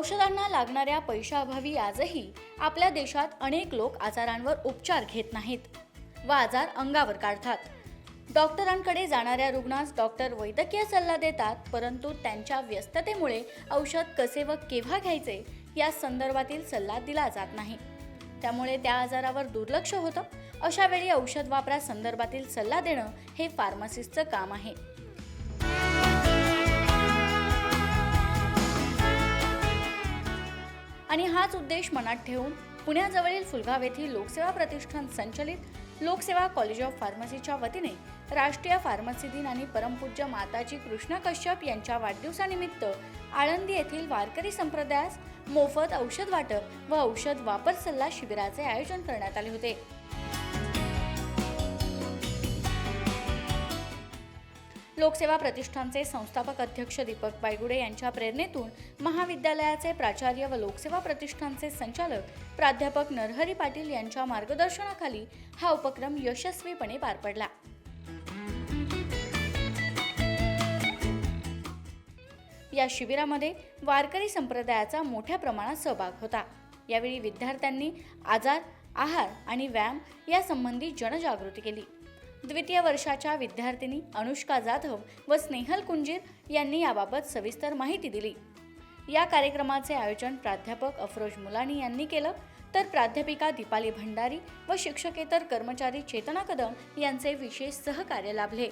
औषधांना लागणाऱ्या पैशाअभावी आजही आपल्या देशात अनेक लोक आजारांवर उपचार घेत नाहीत. व आजार अंगावर काढतात. डॉक्टरांकडे जाणाऱ्या रुग्णास डॉक्टर वैद्यकीय सल्ला देतात परंतु त्यांच्या व्यस्ततेमुळे औषध कसे व केव्हा घ्यायचे या संदर्भातील सल्ला दिला जात नाही. त्यामुळे त्या आजारावर दुर्लक्ष होतं. अशावेळी औषध वापरा संदर्भातील सल्ला देणं हे फार्मासिस्टचं काम आहे. आणि हाच उद्देश मनात ठेवून पुण्याजवळील फुलगाव येथील लोकसेवा प्रतिष्ठान संचलित लोकसेवा कॉलेज ऑफ फार्मसीच्या वतीने राष्ट्रीय फार्मसी दिन आणि परमपूज्य माताजी कृष्णा कश्यप यांच्या वाढदिवसानिमित्त आळंदी येथील वारकरी संप्रदायास मोफत औषध वाटप व औषध वापर सल्ला शिबिराचे आयोजन करण्यात आले होते. लोकसेवा प्रतिष्ठानचे संस्थापक अध्यक्ष दीपक बायगुडे यांच्या प्रेरणेतून महाविद्यालयाचे प्राचार्य व लोकसेवा प्रतिष्ठानचे संचालक प्राध्यापक नरहरी पाटील यांच्या मार्गदर्शनाखाली हा उपक्रम यशस्वीपणे पार पडला. या शिबिरामध्ये वारकरी संप्रदायाचा मोठ्या प्रमाणात सहभाग होता. यावेळी विद्यार्थ्यांनी आजार आहार आणि व्यायाम यासंबंधी जनजागृती केली. द्वितीय वर्षाच्या विद्यार्थिनी अनुष्का जाधव व स्नेहल कुंजीर यांनी याबाबत सविस्तर माहिती दिली. या कार्यक्रमाचे आयोजन प्राध्यापक अफरोज मुलानी यांनी केलं. तर प्राध्यापिका दीपाली भंडारी व शिक्षकेतर कर्मचारी चेतना कदम यांचे विशेष सहकार्य लाभले.